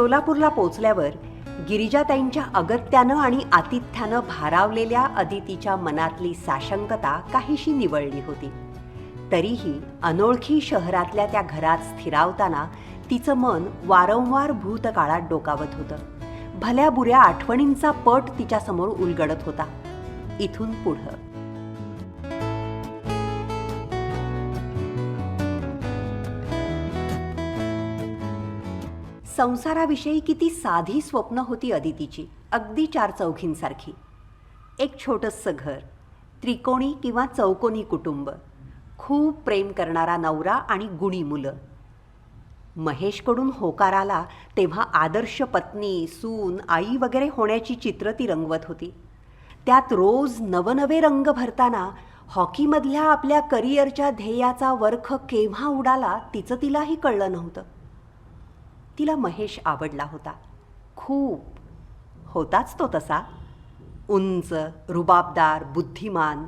सोलापूरला पोचल्यावर गिरिजाताईंच्या अगत्यानं आणि आतिथ्यानं भारावलेल्या अदितीच्या मनातली साशंकता काहीशी निवळली होती. तरीही अनोळखी शहरातल्या त्या घरात स्थिरावताना तिचं मन वारंवार भूतकाळात डोकावत होतं. भल्या बुऱ्या आठवणींचा पट तिच्यासमोर उलगडत होता. इथून पुढं संसाराविषयी किती साधी स्वप्न होती अदितीची अगदी चार चौघींसारखी. एक छोटंसं घर त्रिकोणी किंवा चौकोनी कुटुंब खूप प्रेम करणारा नवरा आणि गुणी मुलं. महेशकडून होकार आला तेव्हा आदर्श पत्नी सून आई वगैरे होण्याची चित्र ती रंगवत होती. त्यात रोज नवनवे रंग भरताना हॉकीमधल्या आपल्या करिअरच्या ध्येयाचा वर्ख केव्हा उडाला तिचं तिलाही कळलं नव्हतं. तिला महेश आवडला होता. खूप. होताच तो तसा. उंच रुबाबदार बुद्धिमान.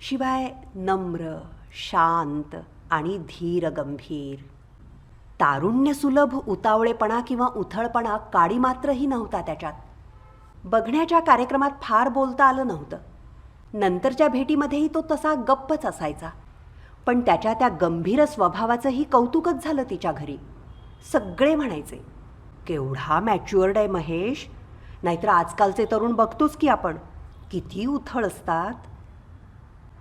शिवाय नम्र शांत आणि धीर गंभीर. तारुण्यसुलभ उतावळेपणा किंवा उथळपणा काडी मात्रही नव्हता त्याच्यात. बघण्याच्या कार्यक्रमात फार बोलता आलं नव्हतं. नंतरच्या भेटीमध्येही तो तसा गप्पच असायचा. पण त्याच्या त्या गंभीर स्वभावाचंही कौतुकच झालं तिच्या घरी. सगळे म्हणायचे केवढा मॅच्युअर्ड आहे महेश. नाहीतर आजकालचे तरुण बघतोच की आपण. किती उथळ असतात.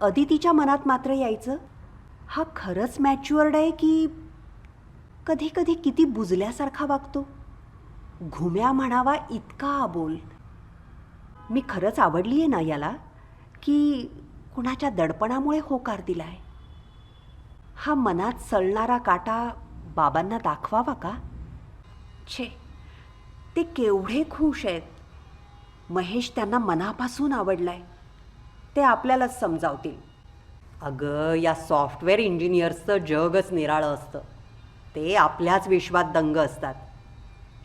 अदितीच्या मनात मात्र यायचं हा खरंच मॅच्युअर्ड आहे की कधी कधी किती बुजल्यासारखा वागतो? घुम्या म्हणावा इतका आबोल. मी खरंच आवडली आहे ना याला की कुणाच्या दडपणामुळे होकार दिला आहे हा मनात सळणारा काटा बाबांना दाखवावा का? छे ते केवढे खुश आहेत. महेश त्यांना मनापासून आवडलाय. ते आपल्यालाच समजावतील. अगं या सॉफ्टवेअर इंजिनियर्सचं जगच निराळं असतं. ते आपल्याच विश्वात दंग असतात.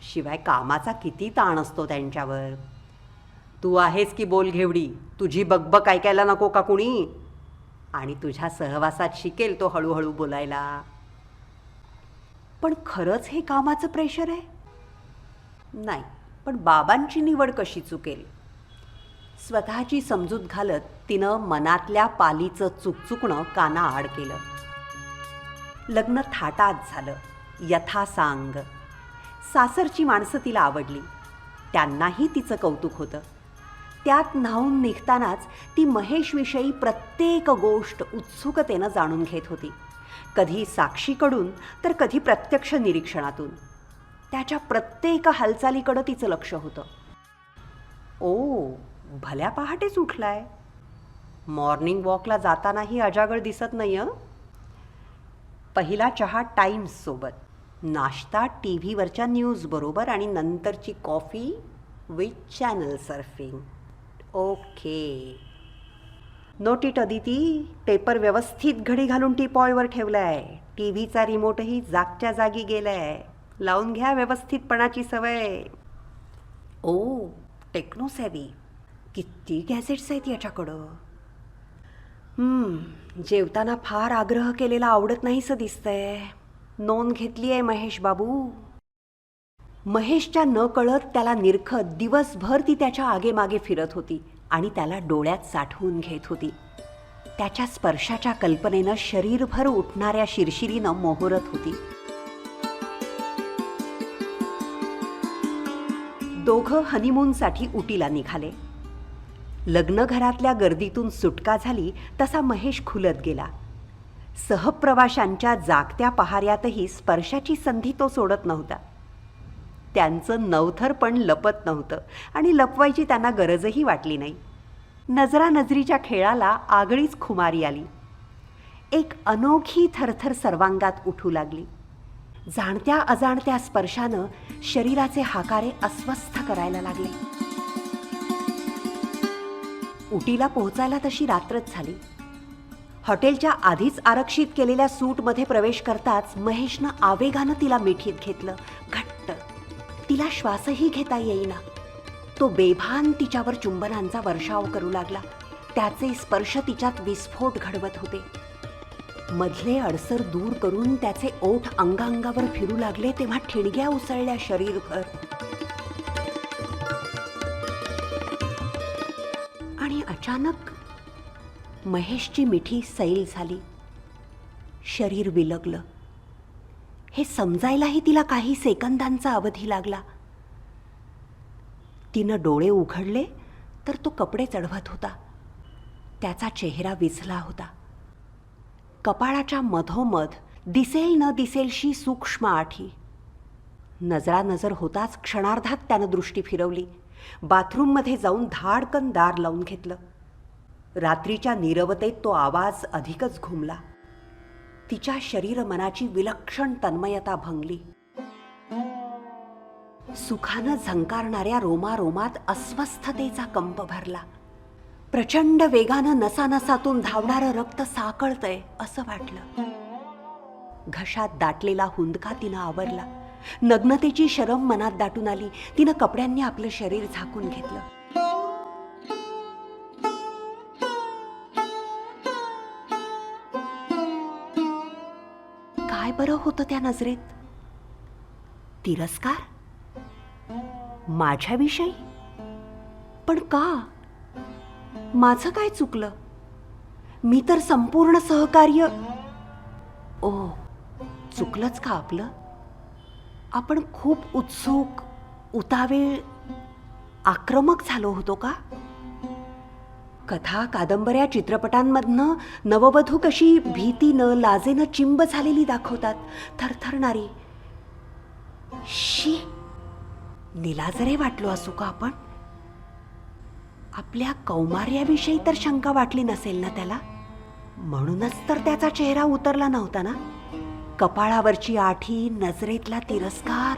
शिवाय कामाचा किती ताण असतो त्यांच्यावर. तू आहेस की बोल घेवडी तुझी बकबक ऐकायला नको का कुणी? आणि तुझ्या सहवासात शिकेल तो हळूहळू बोलायला. पण खरंच हे कामाचं प्रेशर आहे? नाही पण बाबांची निवड कशी चुकेल? स्वतःची समजूत घालत तिनं मनातल्या पालीचं चुकचुकणं काना आड केलं. लग्न थाटात झालं यथासांग. सासरची माणसं तिला आवडली. त्यांनाही तिचं कौतुक होतं. त्यात न्हावून निघतानाच ती महेशविषयी प्रत्येक गोष्ट उत्सुकतेनं जाणून घेत होती. कधी साक्षीकडून तर कधी प्रत्यक्ष निरीक्षणातून. त्याच्या प्रत्येक हालचालीकडं तिचं लक्ष होतं. ओ भल्या पहाटेच उठलाय. मॉर्निंग वॉकला जातानाही अजागळ दिसत नाही हं? पहिला चहा टाईम्ससोबत नाश्ता टी व्हीवरच्या न्यूजबरोबर आणि नंतरची coffee with channel surfing. Okay. नोटीट Aditi paper व्यवस्थित घडी घालून टीपॉयवर ठेवलाय. टी व्हीचा रिमोटही जागच्या जागी गेलाय. लावून घ्या व्यवस्थितपणाची सवय. ओ टेक्नो सॅवी. किती गॅजेट्स आहेत याच्याकडं? जेवताना फार आग्रह केलेला आवडत नाहीसं दिसतंय. नोंद घेतली आहे महेश बाबू. महेशच्या न कळत त्याला निरखत दिवसभर ती त्याच्या आगेमागे फिरत होती. आणि त्याला डोळ्यात साठवून घेत होती. त्याच्या स्पर्शाच्या कल्पनेनं शरीरभर उठणाऱ्या शिरशिरीनं मोहरत होती. दोघं हनीमूनसाठी उटीला निघाले. लग्नघरातल्या गर्दीतून सुटका झाली तसा महेश खुलत गेला. सहप्रवाशांच्या जागत्या पहाऱ्यातही स्पर्शाची संधी तो सोडत नव्हता. त्यांचं नवथर पण लपत नव्हतं आणि लपवायची त्यांना गरजही वाटली नाही. नजरा नजरीच्या खेळाला आगळीच खुमारी आली. एक अनोखी थरथर सर्वांगात उठू लागली. जाणत्या अजाणत्या स्पर्शानं शरीराचे हाकारे अस्वस्थ करायला लागले. उटीला पोहोचायला तशी रात्रच झाली. हॉटेलच्या आधीच आरक्षित केलेल्या सूटमध्ये प्रवेश करताच महेशनं आवेगानं तिला मिठीत घेतलं. घट्ट. तिला श्वासही घेता येईना. तो बेभान तिच्यावर चुंबनांचा वर्षाव करू लागला. त्याचे स्पर्श तिच्यात विस्फोट घडवत होते. मधले अडसर दूर करून त्याचे ओठ अंगांगावर फिरू लागले तेव्हा ठिणग्या उसळल्या शरीरभर. आणि अचानक महेशची मिठी सैल झाली. शरीर विलगलं. हे समजायलाही तिला काही सेकंदांचा अवधी लागला. तिनं डोळे उघडले तर तो कपडे चढवत होता. त्याचा चेहरा विझला होता. कपाळाच्या मधोमध दिसेल न दिसेलशी सूक्ष्म आठी. नजरा नजर होताच क्षणार्धात त्यानं दृष्टी फिरवली. बाथरूममध्ये जाऊन धाडकन दार लावून घेतलं. रात्रीच्या नीरवतेत तो आवाज अधिकच घुमला. तिच्या शरीर मनाची विलक्षण तन्मयता भंगली. सुखानं झंकारणाऱ्या रोमारोमात अस्वस्थतेचा कंप भरला. प्रचंड वेगानं नसानसातून धावणारं रक्त साकळतय असं वाटलं. घशात दाटलेला हुंदका तिनं आवरला. नग्नतेची शरम मनात दाटून आली. तिनं कपड्यांनी आपलं शरीर झाकून घेतलं. काय बरं होतं त्या नजरेत? तिरस्कार? माझ्याविषयी? पण का? माझं काय चुकलं? मी तर संपूर्ण सहकार्य ओ चुकलंच का आपलं? आपण खूप उत्सुक उतावेळ आक्रमक झालो होतो का? कथा कादंबऱ्या चित्रपटांमधनं नववधू कशी भीतीनं लाजेनं चिंब झालेली दाखवतात थरथरणारी. शी! निलाजरे वाटलो असू का आपण? आपल्या कौमार्याविषयी तर शंका वाटली नसेल ना त्याला? म्हणूनच तर त्याचा चेहरा उतरला नव्हता ना? कपाळावरची आठी नजरेतला तिरस्कार.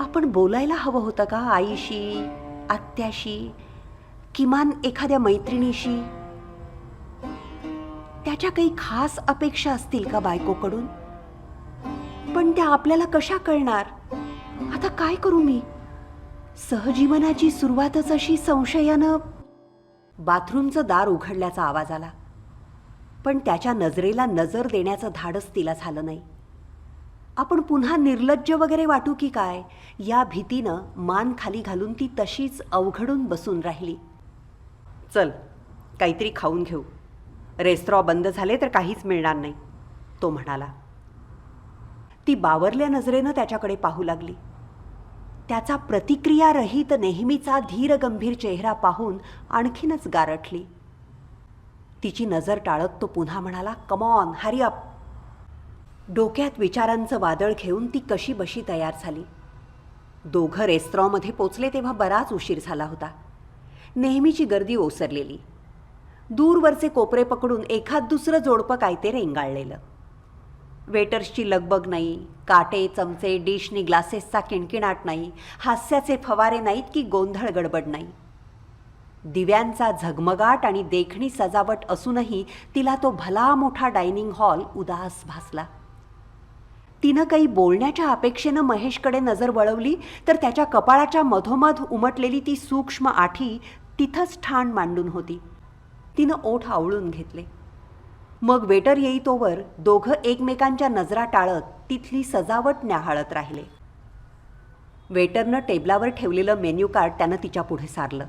आपण बोलायला हवं होतं का आईशी आत्याशी किमान एखाद्या मैत्रिणीशी? त्याच्या काही खास अपेक्षा असतील का बायकोकडून? पण त्या आपल्याला कशा कळणार? आता काय करू मी? सहजीवनाची सुरुवातच अशी संशयानं बाथरूमचं दार उघडल्याचा आवाज आला. पण त्याच्या नजरेला नजर देण्याचं धाडस तिला झालं नाही. आपण पुन्हा निर्लज्ज वगैरे वाटू की काय? या भीतीनं मान खाली घालून ती तशीच अवघडून बसून राहिली. चल काहीतरी खाऊन घेऊ. रेस्त्रॉ बंद झाले तर काहीच मिळणार नाही तो म्हणाला. ती बावरल्या नजरेनं त्याच्याकडे पाहू लागली. त्याचा प्रतिक्रियारहित नेहमीचा धीरगंभीर चेहरा पाहून आणखीनच गारठली. तिची नजर टाळत तो पुन्हा म्हणाला कमॉन हरी अप डोक्यात विचारांचं वादळ घेऊन ती कशी बशी तयार झाली. दोघं रेस्त्रॉमध्ये पोचले तेव्हा बराच उशीर झाला होता. नेहमीची गर्दी ओसरलेली. दूरवरचे कोपरे पकडून एखाद दुसरं जोडपं काय ते रेंगाळलेलं. वेटर्सची लगबग नाही काटे चमचे डिशनी ग्लासेसचा किणकिणाट नाही हास्याचे फवारे नाहीत की गोंधळ गडबड नाही. दिव्यांचा झगमगाट आणि देखणी सजावट असूनही तिला तो भला मोठा डायनिंग हॉल उदास भासला. तिनं काही बोलण्याच्या अपेक्षेनं महेशकडे नजर वळवली तर त्याच्या कपाळाच्या मधोमध उमटलेली ती सूक्ष्म आठी तिथंच ठाण मांडून होती. तिनं ओठ आवळून घेतले. मग वेटर येईतोवर दोघं एकमेकांच्या नजरा टाळत तिथली सजावट न्याहाळत राहिले. वेटरनं टेबलावर ठेवलेलं मेन्यू कार्ड त्यानं तिच्या पुढे सारलं.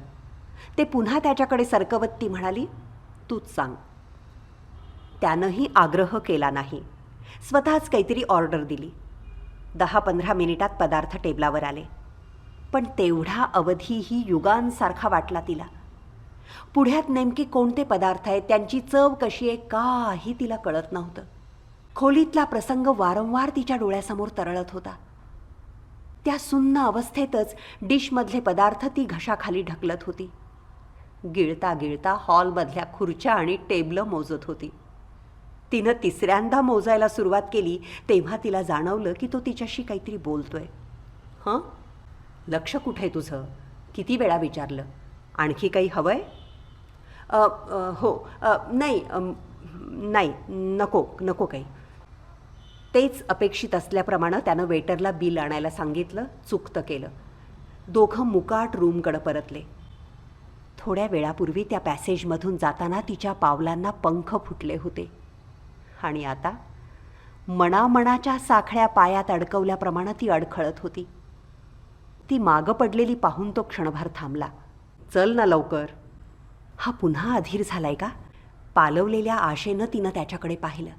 ते पुन्हा त्याच्याकडे सरकवत ती म्हणाली तूच सांग. त्यानंही आग्रह केला नाही. स्वतःच काहीतरी ऑर्डर दिली. दहा पंधरा मिनिटात पदार्थ टेबलावर आले. पण तेवढा अवधीही युगांसारखा वाटला तिला. पुढ्यात नेमके कोणते पदार्थ आहेत त्यांची चव कशी आहे काही तिला कळत नव्हतं. खोलीतला प्रसंग वारंवार तिच्या डोळ्यासमोर तरळत होता. त्या सुन्न अवस्थेतच डिशमधले पदार्थ ती घशाखाली ढकलत होती. गिळता गिळता हॉलमधल्या खुर्च्या आणि टेबलं मोजत होती. तिनं तिसऱ्यांदा मोजायला सुरुवात केली तेव्हा तिला जाणवलं की तो तिच्याशी काहीतरी बोलतोय. हं? लक्ष कुठे तुझं? किती वेळा विचारलं? आणखी काही हवंय? हो नाही नाही नको नको काही. तेच अपेक्षित असल्याप्रमाणे त्यानं वेटरला बिल आणायला सांगितलं चुकतं केलं. दोघं मुकाट रूमकडं परतले. थोड्या वेळापूर्वी त्या पॅसेजमधून जाताना तिच्या पावलांना पंख फुटले होते. आणि आता मनामनाच्या साखळ्या पायात अडकवल्याप्रमाणे ती अडखळत होती. ती मागं पडलेली पाहून तो क्षणभर थांबला. चल ना लवकर. हा पुन्हा अधीर झालाय का? पालवलेल्या आशेनं तिनं त्याच्याकडे पाहिलं.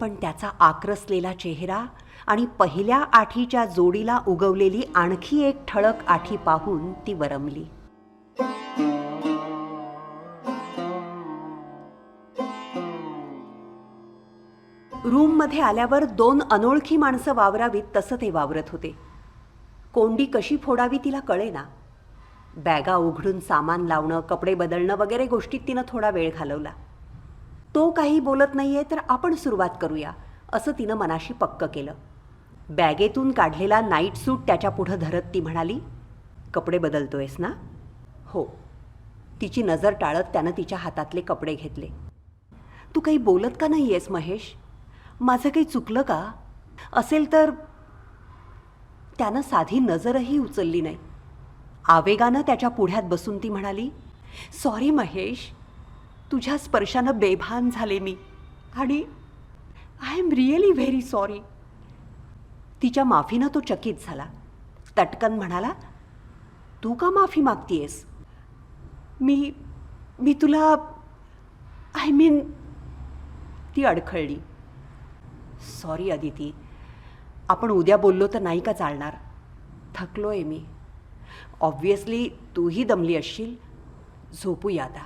पण त्याचा आक्रसलेला चेहरा आणि पहिल्या आठीच्या जोडीला उगवलेली आणखी एक ठळक आठी पाहून ती वरमली. रूममध्ये आल्यावर दोन अनोळखी माणसं वावरावीत तसं ते वावरत होते. कोंडी कशी फोडावी तिला कळेना. बॅगा उघडून सामान लावणं कपडे बदलणं वगैरे गोष्टीत तिनं थोडा वेळ घालवला. तो काही बोलत नाही आहे तर आपण सुरुवात करूया असं तिनं मनाशी पक्क केलं. बॅगेतून काढलेला नाईट सूट त्याच्या पुढं धरत ती म्हणाली कपडे बदलतोयस ना? हो. तिची नजर टाळत त्यानं तिच्या हातातले कपडे घेतले. तू काही बोलत का नाही आहेस महेश? माझं काही चुकलं का? असेल तर त्यानं साधी नजरही उचलली नाही. आवेगानं त्याच्या पुढ्यात बसून ती म्हणाली सॉरी महेश तुझ्या स्पर्शानं बेभान झाले मी आणि I am really very sorry तिच्या माफीनं तो चकित झाला. तटकन म्हणाला तू का माफी मागतीयस? मी मी तुला आय मीन ती अडखळली. सॉरी अदिती आपण उद्या बोललो तर नाही का चालणार? थकलो आहे मी. ऑब्वियसली तूही दमली असशील. झोपूया आता.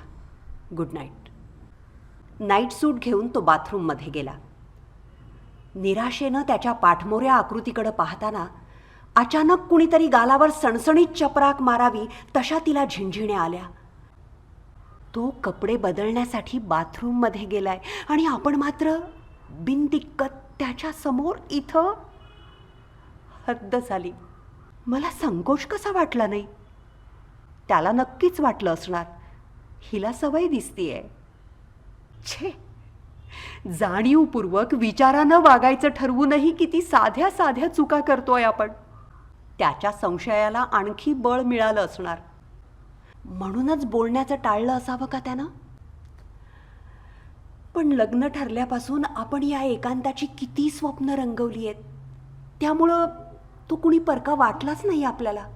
गुड नाईट नाईट सूट घेऊन तो बाथरूममध्ये गेला. निराशेनं त्याच्या पाठमोऱ्या आकृतीकडं पाहताना अचानक कुणीतरी गालावर सणसणीत चपराक मारावी तशा तिला झिंझिण्या आल्या. तो कपडे बदलण्यासाठी बाथरूममध्ये गेलाय आणि आपण मात्र बिनदिक्कत त्याच्यासमोर इथं हद्द झाली. मला संकोच कसा वाटला नाही? त्याला नक्कीच वाटलं असणार. हिला सवय दिसतीये. छे! जाणीवपूर्वक विचारानं वागायचं ठरवूनही किती साध्या साध्या चुका करतोय आपण. त्याच्या संशयाला आणखी बळ मिळालं असणार. म्हणूनच बोलण्याचं टाळलं असावं का त्यानं? पण लग्न ठरल्यापासून आपण या एकांताची किती स्वप्न रंगवली आहेत. त्यामुळं तो कुणी परका वाटलाच नाही आपल्याला.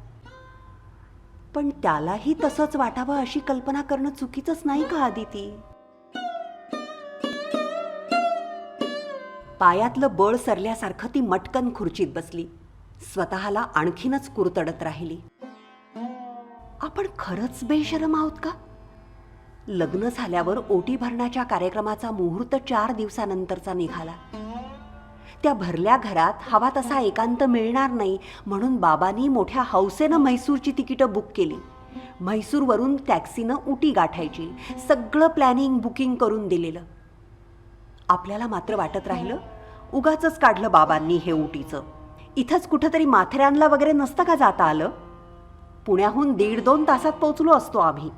पण त्यालाही तसंच वाटावं अशी कल्पना करणं चुकीचंच नाही का आदिती? पायातलं बळ सरल्यासारखं ती मटकन खुर्चीत बसली. स्वतःला आणखीनच कुरतडत राहिली. आपण खरंच बेशरम आहोत का? लग्न झाल्यावर ओटी भरण्याच्या कार्यक्रमाचा मुहूर्त चार दिवसानंतरचा निघाला. त्या भरल्या घरात हवा तसा एकांत मिळणार नाही म्हणून बाबांनी मोठ्या हौसेनं म्हैसूरची तिकीटं बुक केली. म्हैसूरवरून टॅक्सीनं उटी गाठायची सगळं प्लॅनिंग बुकिंग करून दिलेलं. आपल्याला मात्र वाटत राहिलं उगाच काढलं बाबांनी हे उटीचं इथंच कुठंतरी माथेरानला वगैरे नसतं का जाता आलं? पुण्याहून दीड दोन तासात पोचलो असतो आम्ही.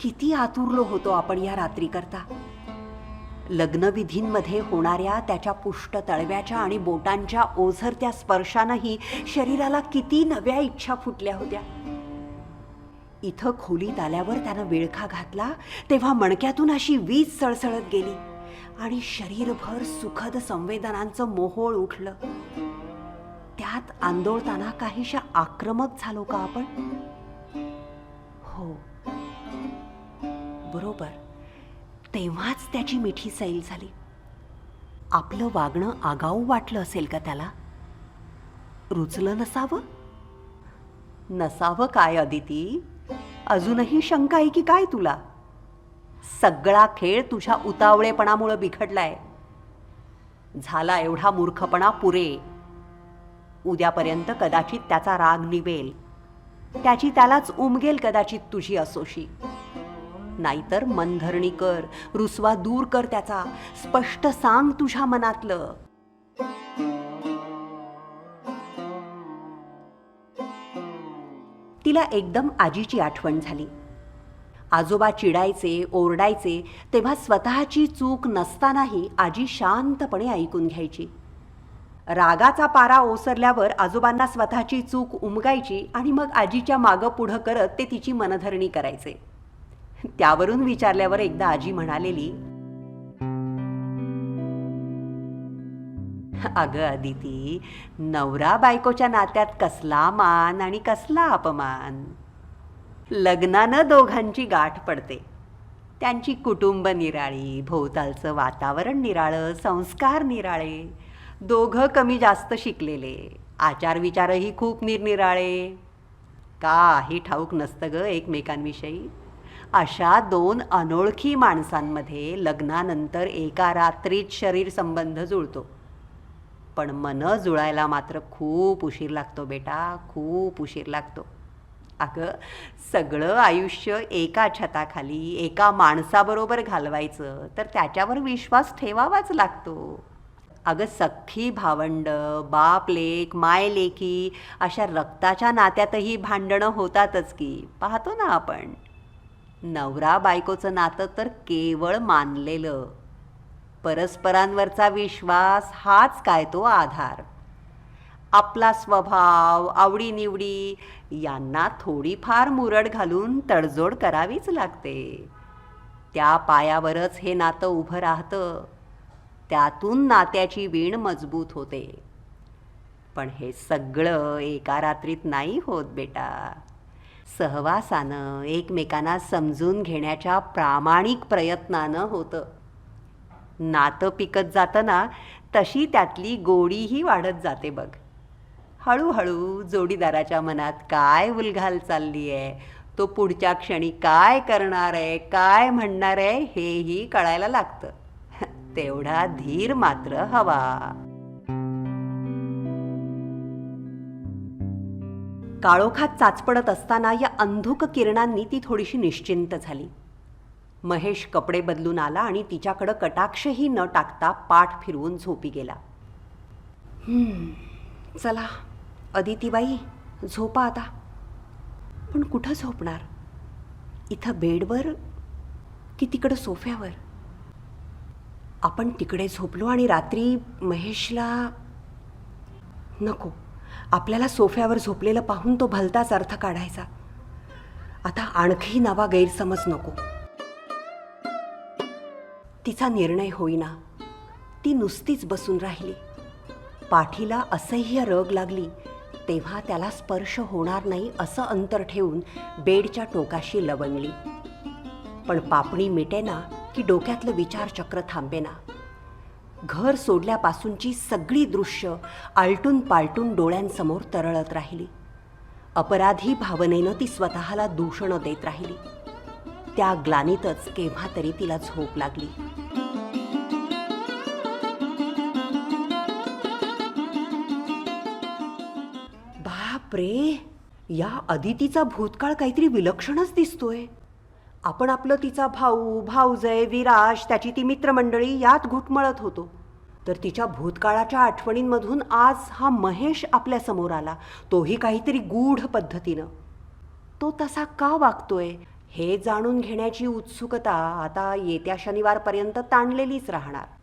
किती आतुरलो होतो आपण या रात्रीकरता. लग्नविधींमध्ये होणाऱ्या त्याच्या पुष्ट तळव्याच्या आणि बोटांच्या ओझरत्या स्पर्शानंही शरीराला किती नव्या इच्छा फुटल्या होत्या. इथं खोलीत आल्यावर त्यानं विळखा घातला तेव्हा मणक्यातून अशी वीज सळसळत गेली आणि शरीरभर सुखद संवेदनांचं मोहोळ उठलं. त्यात आंदोळताना काहीशा आक्रमक झालो का आपण? हो. बरोबर. तेव्हाच त्याची मिठी सैल झाली. आपलं वागणं आगाऊ वाटलं असेल का त्याला? रुचलं नसावं? नसावं काय अदिती? अजूनही शंका आहे की काय तुला? सगळा खेळ तुझ्या उतावळेपणामुळं बिघडलाय. झाला एवढा मूर्खपणा पुरे. उद्यापर्यंत कदाचित त्याचा राग निवेल. त्याची त्यालाच उमगेल कदाचित तुझी असोशी. नाहीतर मनधरणी कर रुसवा दूर कर त्याचा. स्पष्ट सांग तुझ्या मनातलं. तिला एकदम आजीची आठवण झाली. आजोबा चिडायचे ओरडायचे तेव्हा स्वतःची चूक नसतानाही आजी शांतपणे ऐकून घ्यायची. रागाचा पारा ओसरल्यावर आजोबांना स्वतःची चूक उमगायची आणि मग आजीच्या मागं पुढं करत ते तिची मनधरणी करायचे. त्यावरून विचारल्यावर एकदा आजी म्हणालेली अगं अदिती नवरा बायकोच्या नात्यात कसला मान आणि कसला अपमान. लग्नानं दोघांची गाठ पडते. त्यांची कुटुंब निराळी भोवतालचं वातावरण निराळं संस्कार निराळे. दोघं कमी जास्त शिकलेले. आचारविचारही खूप निरनिराळे. काही ठाऊक नसतं ग एकमेकांविषयी. अशा दोन अनोळखी माणसांमध्ये लग्नानंतर एका रात्रीत शरीर संबंध जुळतो. पण मन जुळायला मात्र खूप उशीर लागतो बेटा खूप उशीर लागतो. अगं सगळं आयुष्य एका छताखाली एका माणसाबरोबर घालवायचं तर त्याच्यावर विश्वास ठेवावाच लागतो. अगं सख्खी भावंड बाप लेक माय लेकी अशा रक्ताच्या नात्यातही भांडणं होतातच की पाहतो ना आपण. नवरा बायकोचं नातं तर केवळ मानलेलं. परस्परांवरचा विश्वास हाच काय तो आधार. आपला स्वभाव आवडीनिवडी यांना थोडीफार मुरड घालून तडजोड करावीच लागते. त्या पायावरच हे नातं उभं राहतं. त्यातून नात्याची वीण मजबूत होते. पण हे सगळं एका रात्रीत नाही होत बेटा. सहवासानं एकमेकांना समजून घेण्याच्या प्रामाणिक प्रयत्नानं होतं. नातं पिकत जातं ना तशी त्यातली गोडीही वाढत जाते बघ. हळूहळू जोडीदाराच्या मनात काय उलघाल चालली आहे तो पुढच्या क्षणी काय करणार आहे काय म्हणणार आहे हेही कळायला लागतं. तेवढा धीर मात्र हवा. काळोखात चाचपडत असताना या अंधुक किरणांनी ती थोडीशी निश्चिंत झाली. महेश कपडे बदलून आला आणि तिच्याकडं कटाक्षही न टाकता पाठ फिरवून झोपी गेला. चला. अदितीबाई झोपा आता. पण कुठं झोपणार? इथं बेडवर की तिकडं सोफ्यावर? आपण तिकडे झोपलो आणि रात्री महेशला नको. आपल्याला सोफ्यावर झोपलेलं पाहून तो भलताच अर्थ काढायचा. आता आणखी नवा गैरसमज नको. तिचा निर्णय होईना. ती नुसतीच बसून राहिली. पाठीला असह्य रग लागली तेव्हा त्याला स्पर्श होणार नाही असं अंतर ठेवून बेडच्या टोकाशी लवंगली. पण पापणी मिटेना की डोक्यातलं विचारचक्र थांबेना. घर सोडल्यापासूनची सगळी दृश्य आलटून पालटून डोळ्यांसमोर तरळत राहिली. अपराधी भावनेनं ती स्वतःला दूषणं देत राहिली. त्या ग्लानीतच केव्हा तरी तिला झोप लागली. बाप रे या अदितीचा भूतकाळ काहीतरी विलक्षणच दिसतोय. आपण आपलं तिचा भाऊ भाऊजय विराज त्याची ती मित्रमंडळी यात घुटमळत होतो. तर तिच्या भूतकाळाच्या आठवणींमधून आज हा महेश आपल्यासमोर आला तोही काहीतरी गूढ पद्धतीनं. तो तसा का वागतोय? हे जाणून घेण्याची उत्सुकता आता येत्या शनिवारपर्यंत ताणलेलीच राहणार.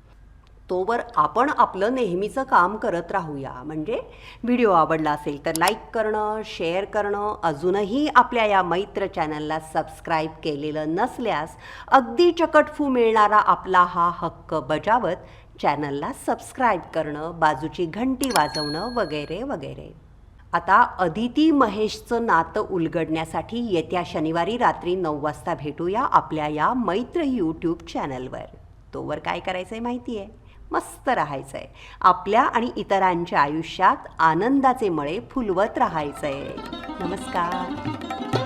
तोवर आपण आपलं नेहमीचं काम करत राहूया. म्हणजे व्हिडिओ आवडला असेल तर लाईक करणं शेअर करणं अजूनही आपल्या या मैत्र चॅनलला सबस्क्राईब केलेलं नसल्यास अगदी चकटफू मिळणारा आपला हा हक्क बजावत चॅनलला सबस्क्राईब करणं बाजूची घंटी वाजवणं वगैरे वगैरे. आता अदिती महेशचं नातं उलगडण्यासाठी येत्या शनिवारी रात्री नऊ वाजता भेटूया आपल्या या मैत्र यूट्यूब चॅनलवर तोवर काय करायचं आहे माहिती आहे मस्त राहायचं आहे आपल्या आणि इतरांच्या आयुष्यात आनंदाचे मळे फुलवत राहायचं आहे नमस्कार.